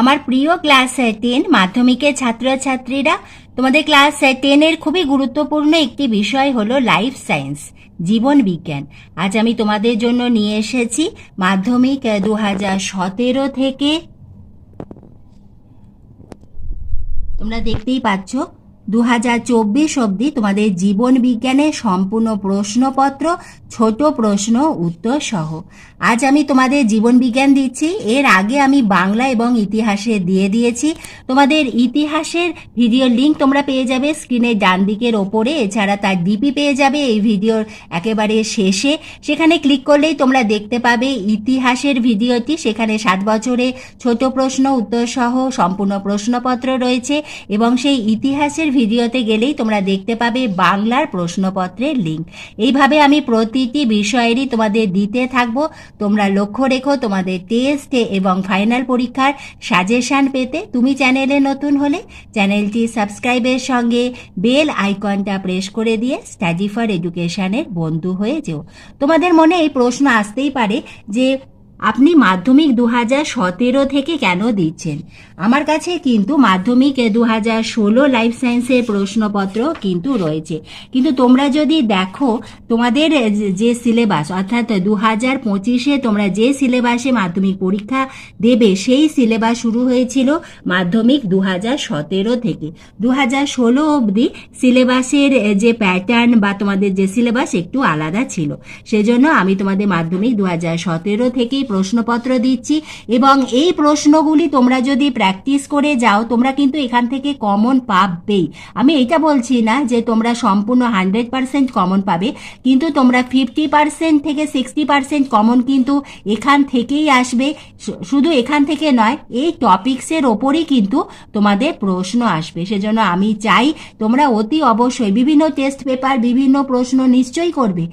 আমার প্রিয় class ten মাধ্যমিকের ছাত্রছাত্রীরা, তোমাদের ক্লাস টেনের খুবই গুরুত্বপূর্ণ একটি বিষয় হলো লাইফ সায়েন্স জীবন বিজ্ঞান। আজ আমি তোমাদের জন্য নিয়ে এসেছি মাধ্যমিক দু হাজার সতেরো থেকে। তোমরা দেখতেই পাচ্ছ দু হাজার চব্বিশ অব্দি তোমাদের জীবন বিজ্ঞানের সম্পূর্ণ প্রশ্নপত্র, ছোট প্রশ্ন, উত্তর সহ। আজ আমি তোমাদের জীবন বিজ্ঞান দিচ্ছি। এর আগে আমি বাংলা এবং ইতিহাসে দিয়ে দিয়েছি। তোমাদের ইতিহাসের ভিডিও লিঙ্ক তোমরা পেয়ে যাবে স্ক্রিনের ডান দিকের ওপরে। এছাড়া তার ডিপি পেয়ে যাবে এই ভিডিওর একেবারে শেষে। সেখানে ক্লিক করলেই তোমরা দেখতে পাবে ইতিহাসের ভিডিওটি। সেখানে সাত বছরে ছোট প্রশ্ন, উত্তর সহ সম্পূর্ণ প্রশ্নপত্র রয়েছে এবং সেই ইতিহাসের ভিডিওতে গেলেই তোমরা দেখতে পাবে বাংলার প্রশ্নপত্রের লিঙ্ক এইভাবে আমি প্রতিটি বিষয়েরই তোমাদের দিতে থাকব। তোমরা লক্ষ্য রেখো তোমাদের টেস্টে এবং ফাইনাল পরীক্ষার সাজেশন পেতে। তুমি চ্যানেলে নতুন হলে চ্যানেলটি সাবস্ক্রাইবের সঙ্গে বেল আইকনটা প্রেস করে দিয়ে স্টাডি ফর এডুকেশনের বন্ধু হয়ে যেও। তোমাদের মনে এই প্রশ্ন আসতেই পারে যে আপনি মাধ্যমিক দু হাজার সতেরো থেকে কেন দিচ্ছেন? আমার কাছে কিন্তু মাধ্যমিক দু হাজার ষোলো লাইফ সায়েন্সের প্রশ্নপত্র কিন্তু রয়েছে। কিন্তু তোমরা যদি দেখো, তোমাদের যে সিলেবাস অর্থাৎ দু হাজার পঁচিশে তোমরা যে সিলেবাসে মাধ্যমিক পরীক্ষা দেবে, সেই সিলেবাস শুরু হয়েছিল মাধ্যমিক দু হাজার সতেরো থেকে। দু হাজার ষোলো অবধি সিলেবাসের যে প্যাটার্ন বা তোমাদের যে সিলেবাস একটু আলাদা ছিল। সেজন্য আমি তোমাদের মাধ্যমিক দু হাজার সতেরো থেকেই প্রশ্নপত্র দিচ্ছি এবং এই প্রশ্নগুলি তোমরা যদি প্র্যাকটিস করে যাও, তোমরা কিন্তু এখান থেকে কমন পাবেই। আমি এটা বলছি না যে তোমরা সম্পূর্ণ হান্ড্রেড পার্সেন্ট কমন পাবে, কিন্তু তোমরা ফিফটি পার্সেন্ট থেকে সিক্সটি পার্সেন্ট কমন কিন্তু এখান থেকেই আসবে। শুধু এখান থেকে নয়, এই টপিক্সের ওপরই কিন্তু তোমাদের প্রশ্ন আসবে। সেজন্য আমি চাই তোমরা অতি অবশ্যই বিভিন্ন টেস্ট পেপার বিভিন্ন প্রশ্ন নিশ্চয়ই করবে।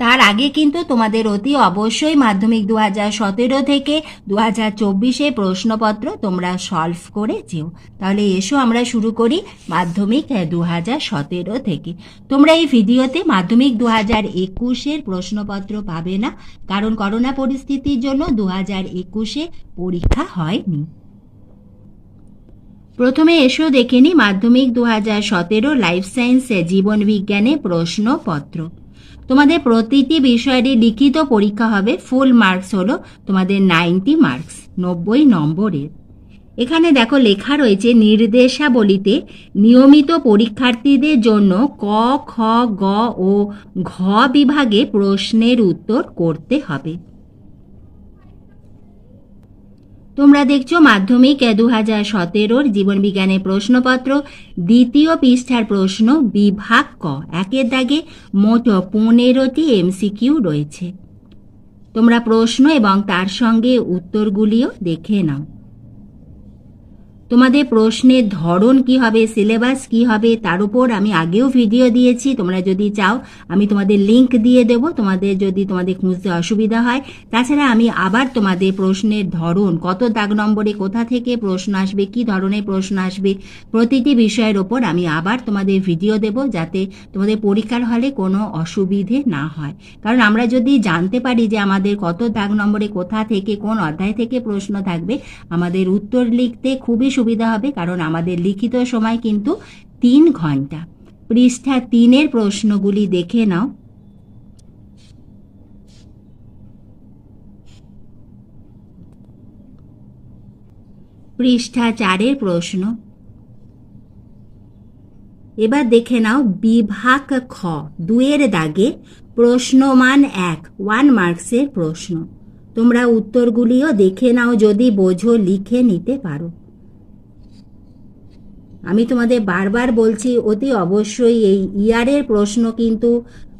তার আগে কিন্তু তোমাদের অতি অবশ্যই মাধ্যমিক দু হাজার সতেরো থেকে দু হাজার চব্বিশে প্রশ্নপত্র তোমরা সলভ করে যেও। তাহলে এসো আমরা শুরু করি মাধ্যমিক দু হাজার সতেরো থেকে। তোমরা এই ভিডিওতে মাধ্যমিক দু হাজার একুশের প্রশ্নপত্র পাবে না, কারণ করোনা পরিস্থিতির জন্য দু হাজার একুশে পরীক্ষা হয়নি। প্রথমে এসো দেখে নি মাধ্যমিক দু হাজার সতেরো লাইফ সায়েন্সে জীবন বিজ্ঞানে প্রশ্নপত্র। তোমাদের প্রতিটি বিষয়েরই লিখিত পরীক্ষা হবে ফুল মার্কস হলো তোমাদের নাইনটি মার্কস নব্বই নম্বরের। এখানে দেখো লেখা রয়েছে নির্দেশাবলীতে নিয়মিত পরীক্ষার্থীদের জন্য ক, খ, গ ও ঘ বিভাগে প্রশ্নের উত্তর করতে হবে। তোমরা দেখছ মাধ্যমিক দু হাজার সতেরোর জীবনবিজ্ঞানের প্রশ্নপত্র। দ্বিতীয় পৃষ্ঠার প্রশ্ন, বিভাগ ক। একের দাগে মোট পনেরোটি এমসিকিউ রয়েছে। তোমরা প্রশ্ন এবং তার সঙ্গে উত্তরগুলিও দেখে নাও। তোমাদের প্রশ্নের ধরন কি হবে সিলেবাস কি হবে, তার উপর আমি আগেও ভিডিও দিয়েছি, তোমরা যদি চাও আমি তোমাদের লিংক দিয়ে দেব, তোমাদের যদি তোমাদের খুঁজতে অসুবিধা হয়। তাছাড়া আমি আবার তোমাদের প্রশ্নের ধরন, কত দাগ নম্বরে কোথা থেকে প্রশ্ন আসবে, কি ধরনের প্রশ্ন আসবে, প্রতিটি বিষয়ের ওপর আমি আবার তোমাদের ভিডিও দেব, যাতে তোমাদের পরীক্ষার হলে কোনো অসুবিধে না হয়। কারণ আমরা যদি জানতে পারি যে আমাদের কত দাগ নম্বরে কোথা থেকে কোন অধ্যায় থেকে প্রশ্ন থাকবে, আমাদের উত্তর লিখতে খুবই সুবিধা হবে, কারণ আমাদের লিখিত সময় কিন্তু তিন ঘণ্টা। পৃষ্ঠা তিনের প্রশ্নগুলি দেখে নাও। পৃষ্ঠা চারের প্রশ্ন। এবার দেখে নাও, বিভাগ খ দুয়ের দাগে প্রশ্নমান এক ওয়ান মার্কসের প্রশ্ন। তোমরা উত্তরগুলিও দেখে নাও, যদি বোঝো, লিখে নিতে পারো। আমি তোমাদের বারবার বলছি, অতি অবশ্যই এই ইয়ারের প্রশ্ন কিন্তু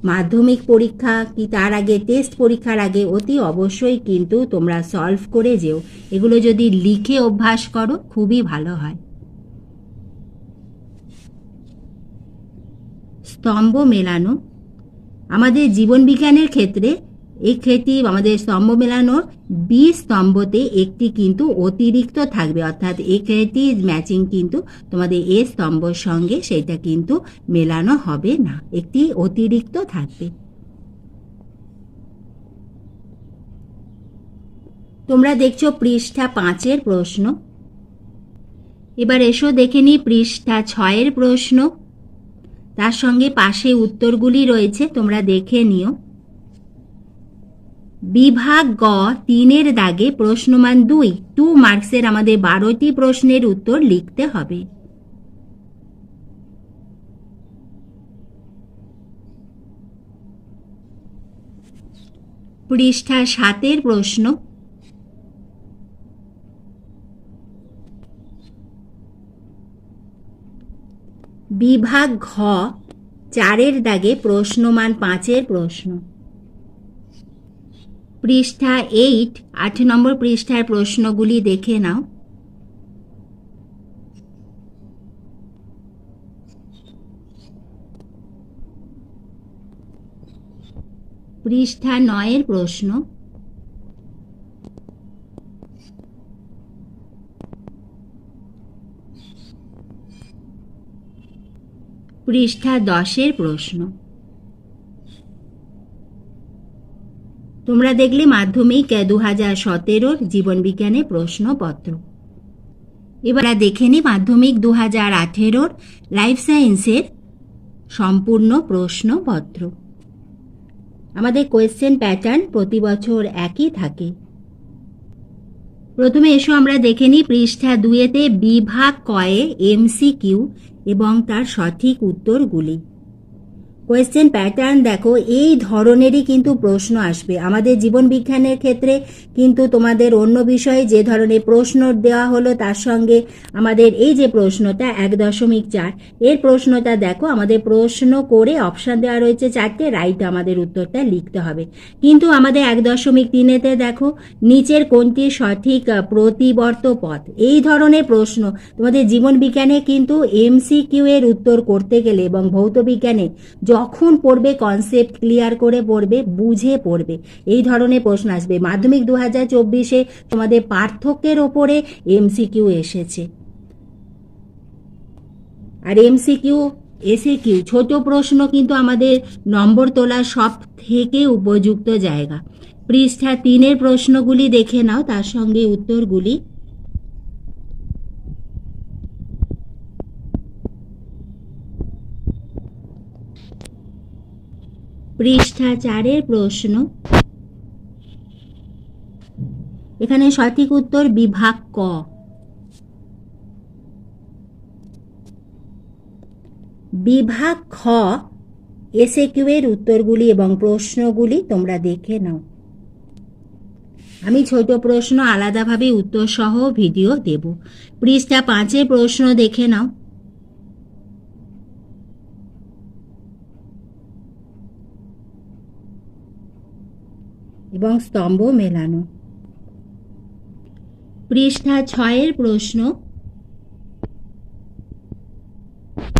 মাধ্যমিক পরীক্ষা কি তার আগে টেস্ট পরীক্ষার আগে, অতি অবশ্যই কিন্তু তোমরা সলভ করে যেও। এগুলো যদি লিখে অভ্যাস করো, খুবই ভালো হয়। স্তম্ভ মেলানো। আমাদের জীবন বিজ্ঞানের ক্ষেত্রে এই আমাদের স্তম্ভ মেলানোর বি স্তম্ভতে একটি কিন্তু অতিরিক্ত থাকবে। অর্থাৎ একটি ম্যাচিং কিন্তু তোমাদের এ স্তম্ভর সঙ্গে সেটা কিন্তু মেলানো হবে না। একটি অতিরিক্ত থাকবে। তোমরা দেখছ পৃষ্ঠা পাঁচের প্রশ্ন। এবার এসো দেখে নিই পৃষ্ঠা ছয়ের প্রশ্ন। তার সঙ্গে পাশে উত্তরগুলি রয়েছে, তোমরা দেখে নিও। বিভাগ গ তিনের দাগে প্রশ্নমান দুই। টু মার্কসের আমাদের বারোটি প্রশ্নের উত্তর লিখতে হবে। পৃষ্ঠা সাতের প্রশ্ন। বিভাগ ঘ চারের দাগে প্রশ্নমান পাঁচের প্রশ্ন। পৃষ্ঠা এইট আট নম্বর পৃষ্ঠার প্রশ্নগুলি দেখে নাও। পৃষ্ঠা নয়ের প্রশ্ন। পৃষ্ঠা দশের প্রশ্ন। তোমরা দেখলে মাধ্যমিক দু হাজার সতেরোর জীবনবিজ্ঞানে প্রশ্নপত্র। এবার দেখে নি মাধ্যমিক দু হাজার আঠেরোর লাইফ সায়েন্সের সম্পূর্ণ প্রশ্নপত্র। আমাদের কোয়েশ্চেন প্যাটার্ন প্রতি বছর একই থাকে। প্রথমে এসো আমরা দেখে নিই পৃষ্ঠা দুয়েতে বিভাগ কয়ে এমসিকিউ এবং তার সঠিক উত্তরগুলি। কোয়েশ্চেন প্যাটার্ন দেখো, এই ধরনেরই কিন্তু প্রশ্ন আসবে। আমাদের জীবন বিজ্ঞানের ক্ষেত্রে কিন্তু তোমাদের অন্য বিষয়ে যে ধরনের প্রশ্ন দেওয়া হলো, তার সঙ্গে আমাদের এই যে প্রশ্নটা, এক দশমিক চার, এর প্রশ্নটা দেখো, আমাদের প্রশ্ন করে অপশান দেওয়া রয়েছে চারটে রাইট আমাদের উত্তরটা লিখতে হবে। কিন্তু আমাদের এক দশমিক তিনেতে দেখো, নিচের কোনটি সঠিক প্রতিবর্ত পথ? এই ধরনের প্রশ্ন তোমাদের জীবন বিজ্ঞানে কিন্তু এমসিকিউ এর উত্তর করতে গেলে এবং ভৌত বিজ্ঞানে যখন পড়বে কনসেপ্ট ক্লিয়ার করে পড়বে, বুঝে পড়বে। এই ধরনের প্রশ্ন আসবে। মাধ্যমিক দু হাজার চব্বিশে তোমাদের পার্থক্যের ওপরে এমসিকিউ এসেছে। আর এমসিকিউ এসে কিউ ছোট প্রশ্ন কিন্তু আমাদের নম্বর তোলার সব থেকে উপযুক্ত জায়গা। পৃষ্ঠা তিনের প্রশ্নগুলি দেখে নাও, তার সঙ্গে উত্তরগুলি পৃষ্ঠা চারের প্রশ্ন। এখানে সঠিক উত্তর বিভাগ ক। বিভাগ খ এসে কিউ এর উত্তরগুলি এবং প্রশ্নগুলি তোমরা দেখে নাও। আমি ছোট প্রশ্ন আলাদাভাবে উত্তর সহ ভিডিও দেব। পৃষ্ঠা পাঁচের প্রশ্ন দেখে নাও। এবং স্তম্ভ মেলানো। পৃষ্ঠা ছয়ের প্রশ্ন।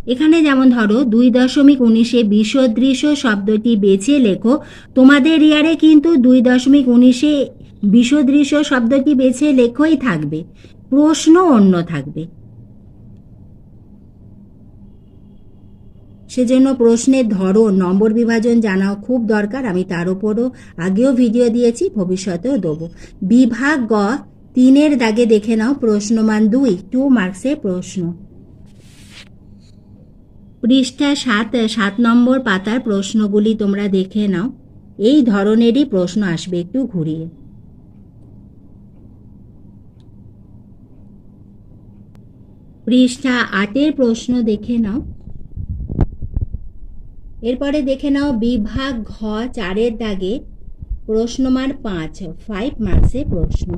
এখানে যেমন ধরো, দুই দশমিক উনিশে বিসদৃশ্য শব্দটি বেছে লেখো। তোমাদের ইয়ারে কিন্তু দুই দশমিক উনিশে বিসদৃশ্য শব্দটি বেছে লেখোই থাকবে। প্রশ্ন অন্য থাকবে। সেজন্য প্রশ্নের ধরন নম্বর বিভাজন জানাও, খুব দরকার, আমি তার উপরও আগেও ভিডিও দিয়েছি, ভবিষ্যতেও দেবো। বিভাগ গ, তিনের দাগে দেখে নাও, প্রশ্নমান দুই, টু মার্কসের প্রশ্ন। পৃষ্ঠা সাত সাত নম্বর পাতার প্রশ্নগুলি তোমরা দেখে নাও, এই ধরনেরই প্রশ্ন আসবে একটু ঘুরিয়ে। পৃষ্ঠা আটের প্রশ্ন দেখে নাও এরপরে দেখে নাও বিভাগ ঘ চারের দাগে প্রশ্নমান পাঁচ ফাইভ মার্কসের প্রশ্ন।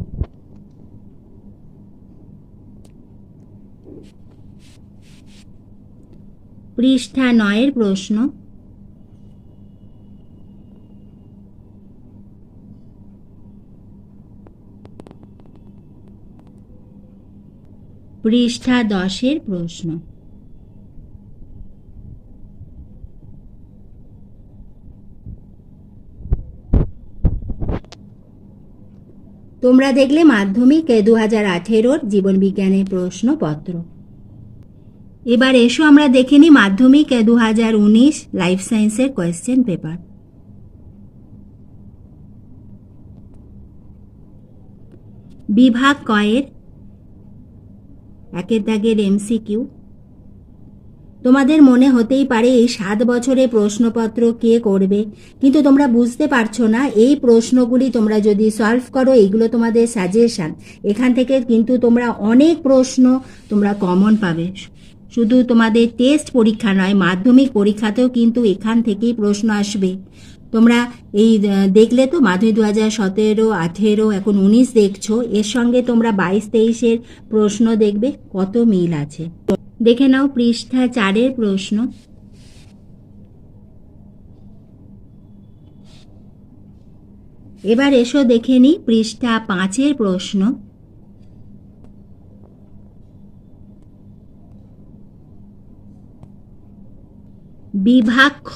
পৃষ্ঠা নয়ের প্রশ্ন। পৃষ্ঠা দশের প্রশ্ন। তোমরা দেখলে মাধ্যমিক দু হাজার আঠেরোর জীবনবিজ্ঞানের প্রশ্নপত্র। এবার এসো আমরা দেখে নিই মাধ্যমিক দু হাজার উনিশ লাইফ সায়েন্সের কোয়েশ্চেন পেপার। বিভাগ কয়ের, একের দাগের এমসিকিউ তোমাদের মনে হতেই পারে এই সাত বছরে প্রশ্নপত্র কে করবে। কিন্তু তোমরা বুঝতে পারছ না, এই প্রশ্নগুলি তোমরা যদি সলভ করো এইগুলো তোমাদের সাজেশন এখান থেকে কিন্তু তোমরা অনেক প্রশ্ন তোমরা কমন পাবে। শুধু তোমাদের টেস্ট পরীক্ষা নয়, মাধ্যমিক পরীক্ষাতেও কিন্তু এখান থেকেই প্রশ্ন আসবে। তোমরা এই দেখলে তো, মাধ্যমিক দু হাজার সতেরো, আঠেরো, এখন উনিশ দেখছ। এর সঙ্গে তোমরা বাইশ তেইশের প্রশ্ন দেখবে, কত মিল আছে। দেখে নাও পৃষ্ঠা চারের প্রশ্ন। এবার এসো দেখে নি পৃষ্ঠা পাঁচের প্রশ্ন। বিভাগ খ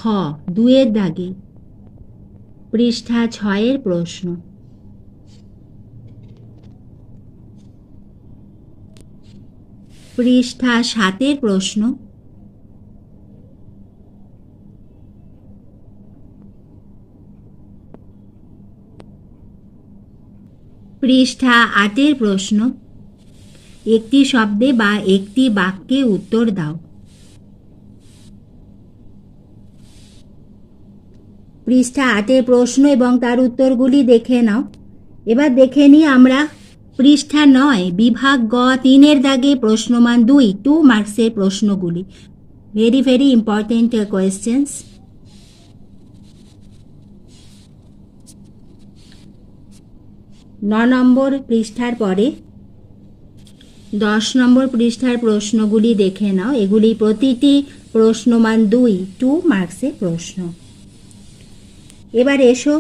দুয়ের দাগে। পৃষ্ঠা ছয়ের প্রশ্ন। পৃষ্ঠা সাতের প্রশ্ন। পৃষ্ঠা আটের প্রশ্ন। একটি শব্দে বা একটি বাক্যে উত্তর দাও। পৃষ্ঠা আটের প্রশ্ন এবং তার উত্তরগুলি দেখে নাও। এবার দেখে নিই আমরা পৃষ্ঠা নয়, বিভাগ গ তিনের দাগে প্রশ্নমান দুই টু মার্কসের প্রশ্নগুলি। ভেরি ভেরি ইম্পর্টেন্ট কোয়েশ্চেন্স ন নম্বর পৃষ্ঠার পরে দশ নম্বর পৃষ্ঠার প্রশ্নগুলি দেখে নাও। এগুলি প্রতিটি প্রশ্নমান দুই টু মার্কসের প্রশ্ন। এবার এসো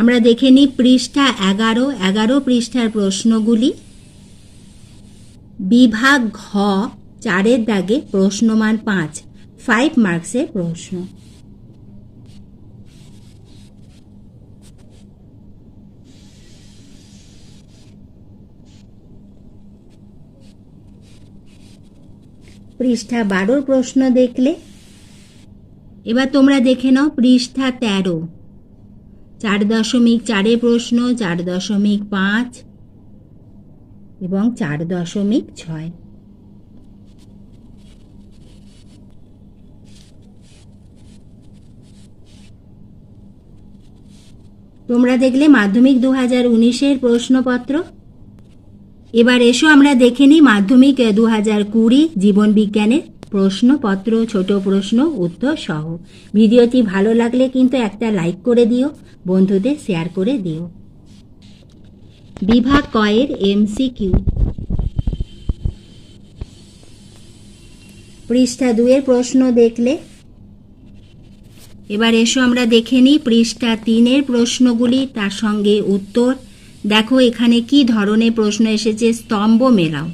আমরা দেখে নিই পৃষ্ঠা এগারো এগারো পৃষ্ঠার প্রশ্নগুলি। বিভাগ ঘ, চারের দাগে প্রশ্নমান পাঁচ ফাইভ মার্কসের প্রশ্ন। পৃষ্ঠা বারোর প্রশ্ন দেখলে। এবার তোমরা দেখে নাও পৃষ্ঠা তেরো। চার দশমিক চারে প্রশ্ন, চার দশমিক পাঁচ এবং চার দশমিক ছয়। তোমরা দেখলে মাধ্যমিক দু হাজার উনিশের প্রশ্নপত্র। এবার এসো আমরা দেখে নিই মাধ্যমিক দু হাজার কুড়ি জীবন বিজ্ঞানের প্রশ্নপত্র ছোট প্রশ্ন, উত্তর সহ। ভিডিওটি ভালো লাগলে কিন্তু একটা লাইক করে দিও, বন্ধুদের শেয়ার করে দিও। বিভাগ কয়ের এমসিকিউ পৃষ্ঠা দুয়ের প্রশ্ন দেখলে। এবার এসো আমরা দেখে নিই পৃষ্ঠা তিনের প্রশ্নগুলি, তার সঙ্গে উত্তর। দেখো এখানে কি ধরনের প্রশ্ন এসেছে, স্তম্ভ মেলাও।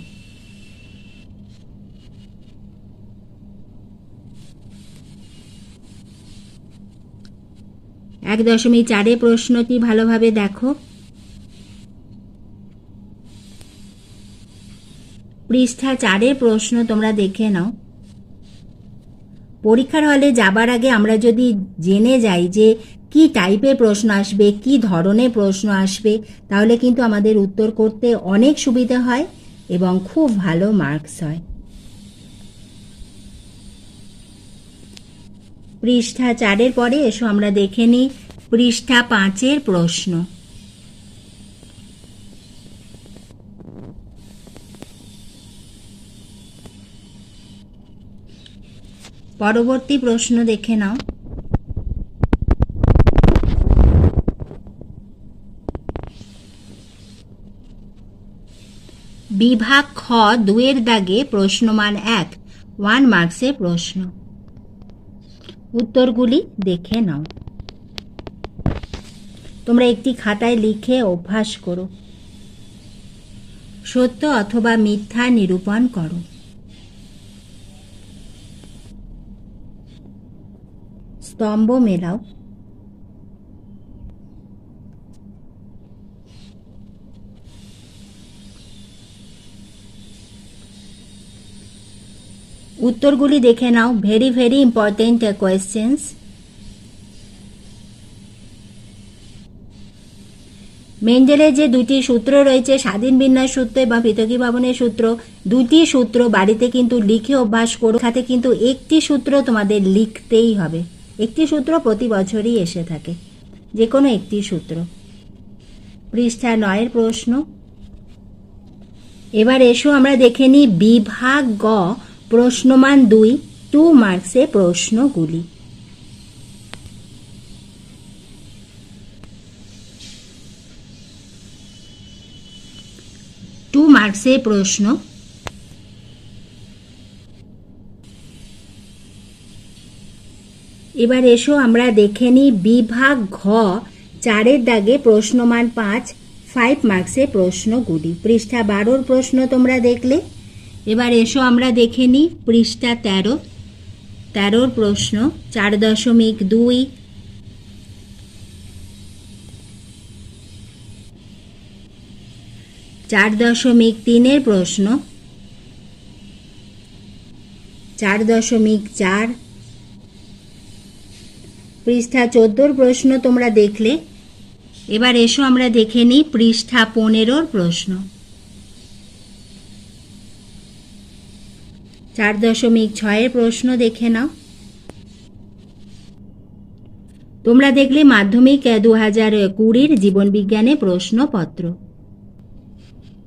এক দশমিক চারে প্রশ্নটি ভালোভাবে দেখো। পৃষ্ঠা চারের প্রশ্ন তোমরা দেখে নাও। পরীক্ষার হলে যাবার আগে আমরা যদি জেনে যাই যে কি টাইপের প্রশ্ন আসবে, কি ধরনের প্রশ্ন আসবে, তাহলে কিন্তু আমাদের উত্তর করতে অনেক সুবিধা হয় এবং খুব ভালো মার্কস হয়। পৃষ্ঠা চারের পরে এসো, আমরা দেখে নিই পৃষ্ঠা পাঁচের প্রশ্ন। পরবর্তী প্রশ্ন দেখে নাও। বিভাগ খ দুয়ের দাগে প্রশ্নমান এক, ওয়ান মার্কসের প্রশ্ন। উত্তরগুলি দেখে নাও। তোমরা একটি খাতায় লিখে অভ্যাস করো। সত্য অথবা মিথ্যা নিরূপণ করো। স্তম্ভ মেলাও। উত্তরগুলি দেখে নাও। ভেরি ভেরি ইম্পর্টেন্ট কোয়েশ্চেন্স মেন্ডেলের যে দুটি সূত্র রয়েছে, স্বাধীন বিন্যাস সূত্র এবং পৃথকী ভবনের সূত্র, দুটি সূত্র বাড়িতে কিন্তু লিখে অভ্যাস করো। খাতে কিন্তু একটি সূত্র তোমাদের লিখতেই হবে। একটি সূত্র প্রতি বছরই এসে থাকে যে কোনো একটি সূত্র। পৃষ্ঠা নয়ের প্রশ্ন। এবার এসো, আমরা দেখে নিই বিভাগ গ। প্রশ্নমান দুই টু মার্কসে প্রশ্নগুলি। টু মার্কসে প্রশ্ন। এবার এসো আমরা দেখে নিই বিভাগ ঘ, চারের দাগে প্রশ্নমান পাঁচ ফাইভ মার্কসে প্রশ্নগুলি। পৃষ্ঠা বারোর প্রশ্ন তোমরা দেখলে। এবার এসো আমরা দেখে নিই পৃষ্ঠা তেরো। তেরোর প্রশ্ন, চার দশমিক দুই। চার দশমিক তিনের প্রশ্ন। চার দশমিক চার। পৃষ্ঠা চোদ্দোর প্রশ্ন তোমরা দেখলে। এবার এসো আমরা দেখে নিই পৃষ্ঠা পনেরোর প্রশ্ন। চার দশমিক ছয়ের প্রশ্ন দেখে নাও। তোমরা দেখলে মাধ্যমিক দু হাজার কুড়ির জীবনবিজ্ঞানে প্রশ্নপত্র।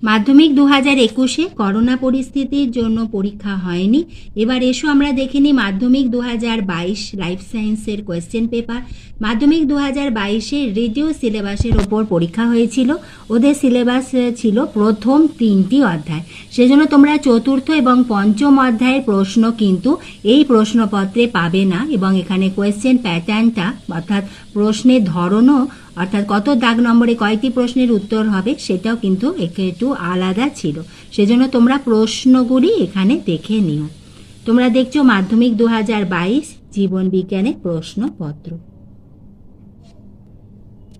মাধ্যমিক দু হাজার একুশে করোনা পরিস্থিতির জন্য পরীক্ষা হয়নি। এবার এসো আমরা দেখে নিই মাধ্যমিক দু হাজার বাইশ লাইফ সায়েন্সের কোয়েশ্চেন পেপার মাধ্যমিক দু হাজার বাইশে রেডিও সিলেবাসের ওপর পরীক্ষা হয়েছিল। ওদের সিলেবাস ছিল প্রথম তিনটি অধ্যায়। সেজন্য তোমরা চতুর্থ এবং পঞ্চম অধ্যায়ের প্রশ্ন কিন্তু এই প্রশ্নপত্রে পাবে না এবং এখানে কোয়েশ্চেন প্যাটার্নটা অর্থাৎ প্রশ্নের ধরনও অর্থাৎ কত দাগ নম্বরে কয়টি প্রশ্নের উত্তর হবে সেটাও কিন্তু একটু আলাদা ছিল। সেজন্য তোমরা প্রশ্নগুলি এখানে দেখে নিও। তোমরা দেখছ মাধ্যমিক দু হাজার বাইশ জীবন বিজ্ঞানে প্রশ্নপত্র।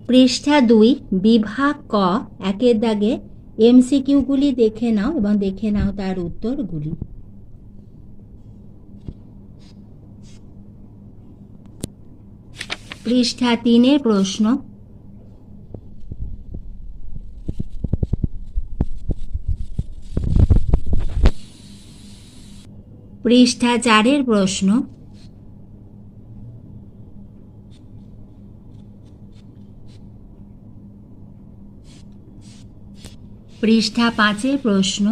পৃষ্ঠা দুই, বিভাগ ক, একের দাগে এমসিকিউগুলি দেখে নাও এবং দেখে নাও তার উত্তরগুলি। পৃষ্ঠা তিনের প্রশ্ন পৃষ্ঠা চারের প্রশ্ন। পৃষ্ঠা পাঁচের প্রশ্ন।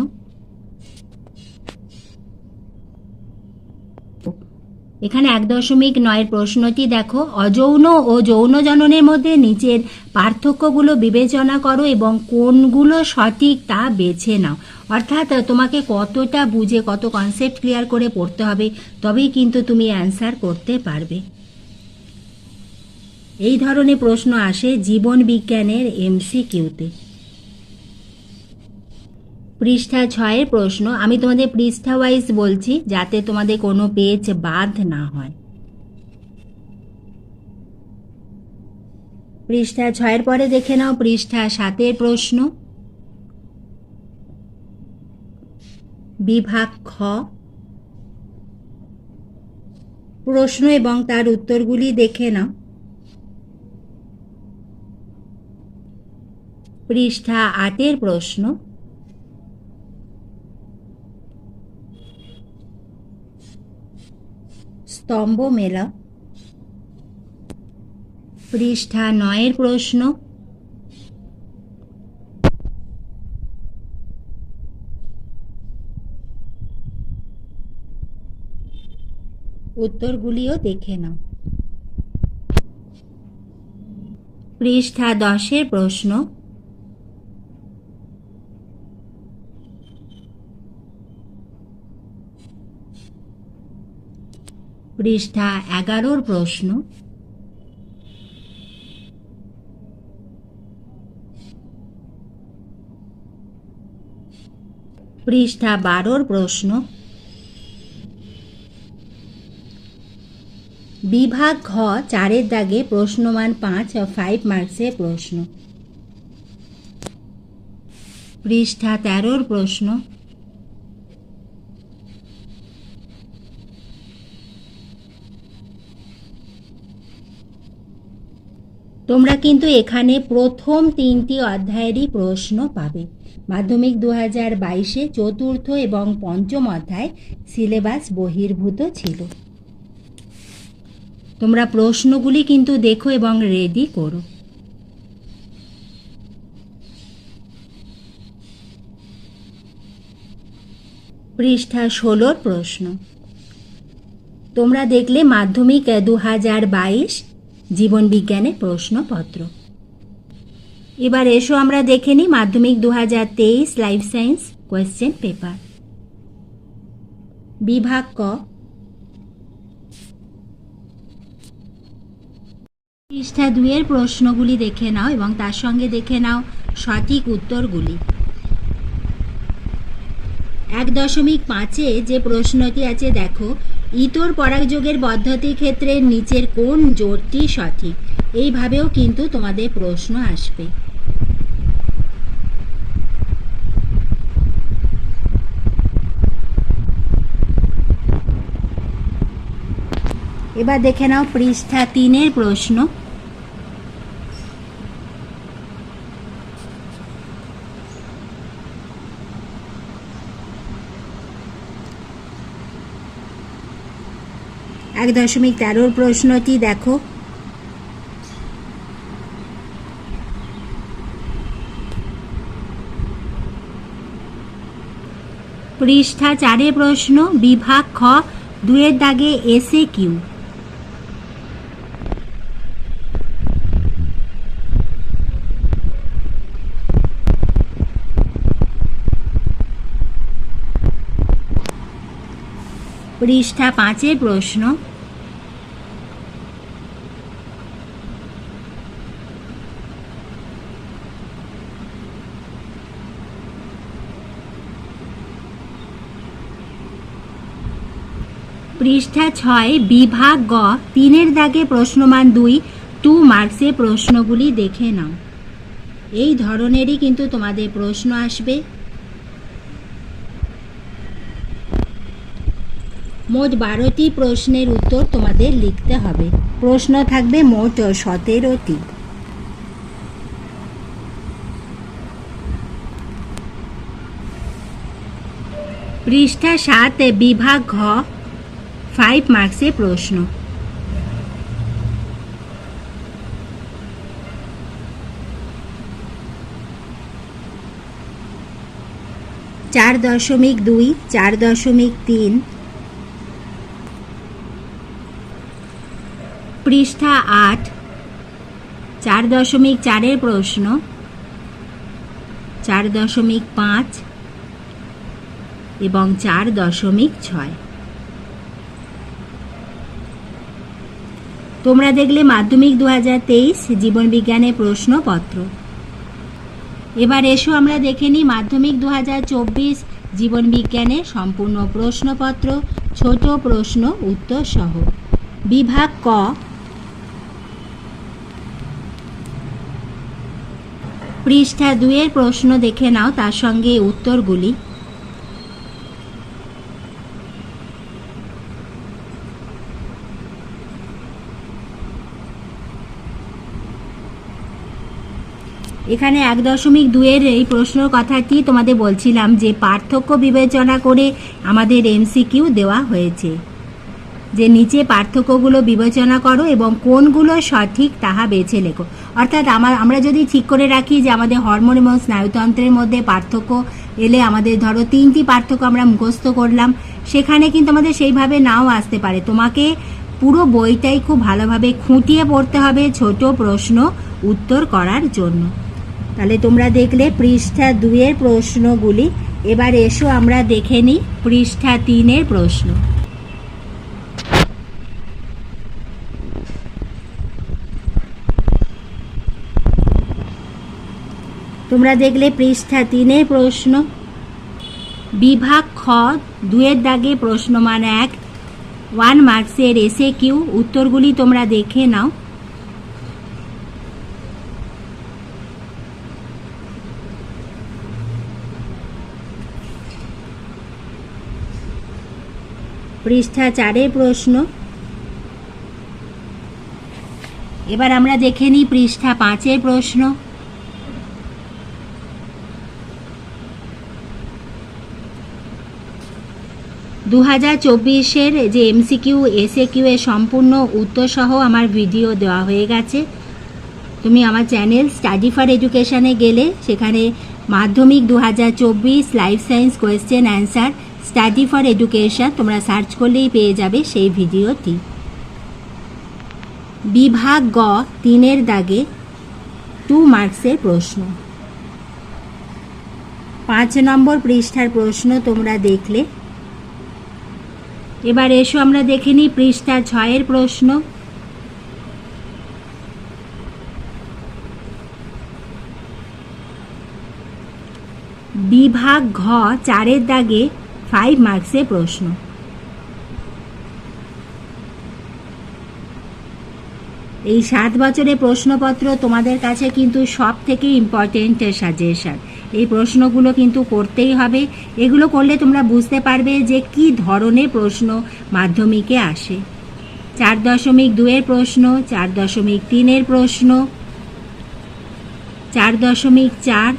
এখানে এক দশমিক নয়ের প্রশ্নটি দেখো। অযৌন ও যৌন জননের মধ্যে নিচের পার্থক্যগুলো বিবেচনা করো এবং কোনগুলো সঠিক তা বেছে নাও। অর্থাৎ তোমাকে কতটা বুঝে, কত কনসেপ্ট ক্লিয়ার করে পড়তে হবে, তবেই কিন্তু তুমি অ্যান্সার করতে পারবে। এই ধরনের প্রশ্ন আসে জীবন বিজ্ঞানের এমসিকিউতে পৃষ্ঠা ছয়ের প্রশ্ন, আমি তোমাদের পৃষ্ঠা ওয়াইজ বলছি যাতে তোমাদের কোনো পেজ বাদ না হয়। পৃষ্ঠা ছয়ের পরে দেখে নাও, পৃষ্ঠা সাতের প্রশ্ন। বিভাগ খ। প্রশ্ন এবং তার উত্তরগুলি দেখে নাও। পৃষ্ঠা আটের প্রশ্ন। স্তম্ভ মেলা পৃষ্ঠা নয়ের প্রশ্ন। উত্তরগুলিও দেখে নাও। পৃষ্ঠা দশের প্রশ্ন। পৃষ্ঠা এগারোর প্রশ্ন। পৃষ্ঠা বারোর প্রশ্ন। বিভাগ ঘ চারের দাগে প্রশ্নমান পাঁচ ফাইভ মার্কসের প্রশ্ন। পৃষ্ঠা তেরোর প্রশ্ন। তোমরা কিন্তু এখানে প্রথম তিনটি অধ্যায়েরই প্রশ্ন পাবে। মাধ্যমিক দু হাজার বাইশে চতুর্থ এবং পঞ্চম অধ্যায় সিলেবাস বহির্ভূত ছিল। তোমরা প্রশ্নগুলি কিন্তু দেখো এবং রেডি করো। পৃষ্ঠা ষোলোর প্রশ্ন। তোমরা দেখলে মাধ্যমিক দু হাজার বাইশ জীবনবিজ্ঞানের প্রশ্নপত্র। এবার এসো আমরা দেখে নিই মাধ্যমিক দু হাজার তেইশ লাইফ সায়েন্স কোয়েশ্চেন পেপার বিভাগ ক। পৃষ্ঠা দুইয়ের প্রশ্নগুলি দেখে নাও এবং তার সঙ্গে দেখে নাও সঠিক উত্তরগুলি। এক দশমিক পাঁচে যে প্রশ্নটি আছে, দেখো ইতর পরাগযোগের পদ্ধতির ক্ষেত্রে নিচের কোন জোরটি সঠিক? এইভাবেও কিন্তু তোমাদের প্রশ্ন আসবে। এবার দেখে নাও পৃষ্ঠা তিনের প্রশ্ন। এক দশমিক তেরোর প্রশ্নটি দেখো। পৃষ্ঠা চারে প্রশ্ন বিভাগ খ দুয়ের দাগে এসে কিউ। পৃষ্ঠা পাঁচের প্রশ্ন। পৃষ্ঠা ছয়, বিভাগ গ, তিনের দাগে প্রশ্নমান দুই, টু মার্কসে প্রশ্নগুলি দেখে নাও। এই ধরনেরই কিন্তু তোমাদের প্রশ্ন আসবে। মোট বারোটি প্রশ্নের উত্তর তোমাদের লিখতে হবে। প্রশ্ন থাকবে মোট সতেরোটি। পৃষ্ঠা সাত বিভাগ ঘ ফাইভ মার্কসে প্রশ্ন। চার দশমিক দুই, চার দশমিক তিন পৃষ্ঠা আট, চার দশমিক চারের প্রশ্ন, চার দশমিক পাঁচ এবং চার দশমিক ছয়। তোমরা দেখলে মাধ্যমিক দু হাজার তেইশ জীবনবিজ্ঞানের প্রশ্নপত্র। এবার এসো আমরা দেখে নিই মাধ্যমিক দু চব্বিশ জীবনবিজ্ঞানের সম্পূর্ণ প্রশ্নপত্র, ছোট প্রশ্ন, উত্তর সহ। বিভাগ ক পৃষ্ঠা দুয়ের প্রশ্ন দেখে নাও, তার সঙ্গে উত্তরগুলি। এখানে এক দশমিক দুয়ের এই প্রশ্নের কথাটি তোমাদের বলছিলাম যে পার্থক্য বিবেচনা করে আমাদের এমসিকিউ দেওয়া হয়েছে। যে নিচে পার্থক্যগুলো বিবেচনা করো এবং কোনগুলো সঠিক তাহা বেছে লেখো। অর্থাৎ আমার আমরা যদি ঠিক করে রাখি যে আমাদের হরমোন এবং স্নায়ুতন্ত্রের মধ্যে পার্থক্য এলে আমাদের ধরো তিনটি পার্থক্য আমরা মুখস্থ করলাম। সেখানে কিন্তু আমাদের সেইভাবে নাও আসতে পারে। তোমাকে পুরো বইটাই খুব ভালোভাবে খুঁটিয়ে পড়তে হবে ছোট প্রশ্ন উত্তর করার জন্য। তাহলে তোমরা দেখলে পৃষ্ঠা দুইয়ের প্রশ্নগুলি। এবার এসো আমরা দেখে নিই পৃষ্ঠা তিনের প্রশ্ন। তোমরা দেখলে পৃষ্ঠা তিনের প্রশ্ন, বিভাগ খ, দুয়ের দাগে প্রশ্ন প্রশ্নমান এক ওয়ান মার্কসের এসে কিউ উত্তরগুলি তোমরা দেখে নাও। পৃষ্ঠা চারের প্রশ্ন, এবার আমরা দেখে নিই পৃষ্ঠা পাঁচের প্রশ্ন। দু হাজার চব্বিশের যে এমসিকিউ এসএ কিউ এর সম্পূর্ণ উত্তর সহ আমার ভিডিও দেওয়া হয়ে গেছে। তুমি আমার চ্যানেল স্টাডি ফর এডুকেশানে গেলে সেখানে মাধ্যমিক দু হাজার চব্বিশ life science question answer, study for education তোমরা সার্চ করলেই পেয়ে যাবে সেই ভিডিওটি। বিভাগ গ, তিনের দাগে টু মার্কসের প্রশ্ন। পাঁচ নম্বর পৃষ্ঠার প্রশ্ন তোমরা দেখলে। এবার এসো, আমরা দেখে নিই পৃষ্ঠা ছয়ের প্রশ্ন। বিভাগ ঘ, চারের দাগে ফাইভ মার্কসের প্রশ্ন। এই সাত বছরের প্রশ্নপত্র তোমাদের কাছে কিন্তু সব থেকে ইম্পর্টেন্ট সাজেশন এই প্রশ্নগুলো কিন্তু করতেই হবে। এগুলো করলে তোমরা বুঝতে পারবে যে কি ধরনের প্রশ্ন মাধ্যমিকে আসে। চার দশমিক দুয়ের প্রশ্ন, চার দশমিক তিনের প্রশ্ন, চার দশমিক চার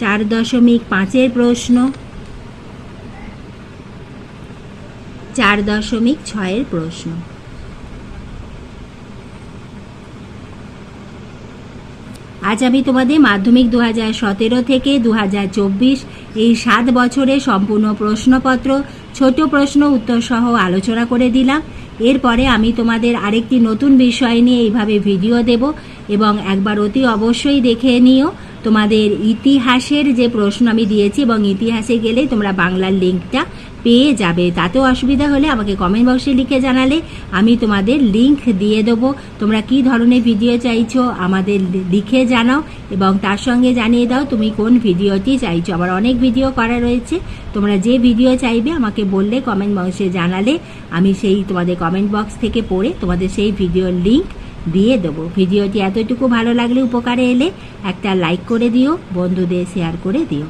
চার দশমিক পাঁচের প্রশ্ন, চার দশমিক ছয়ের প্রশ্ন। আজ আমি তোমাদের মাধ্যমিক দু হাজার সতেরো থেকে দু হাজার চব্বিশ এই সাত বছরের সম্পূর্ণ প্রশ্নপত্র, ছোট প্রশ্ন উত্তর সহ আলোচনা করে দিলাম। এরপরে আমি তোমাদের আরেকটি নতুন বিষয় নিয়ে এইভাবে ভিডিও দেব এবং একবার অতি অবশ্যই দেখে নিও তোমাদের ইতিহাসের যে প্রশ্ন আমি দিয়েছি এবং ইতিহাসে গেলে তোমরা বাংলার লিঙ্কটা পেয়ে যাবে। তাতেও অসুবিধা হলে আমাকে কমেন্ট বক্সে লিখে জানালে, আমি তোমাদের লিংক দিয়ে দেবো। তোমরা কি ধরনের ভিডিও চাইছো আমাদের লিখে জানাও এবং তার সঙ্গে জানিয়ে দাও তুমি কোন ভিডিওটি চাইছো। আবার অনেক ভিডিও করা রয়েছে। তোমরা যে ভিডিও চাইবে আমাকে বললে কমেন্ট বক্সে জানালে, আমি সেই তোমাদের কমেন্ট বক্স থেকে পড়ে তোমাদের সেই ভিডিওর লিঙ্ক দিয়ে দেবো। ভিডিওটি এতটুকু ভালো লাগলে উপকারে এলে একটা লাইক করে দিও, বন্ধুদের শেয়ার করে দিও।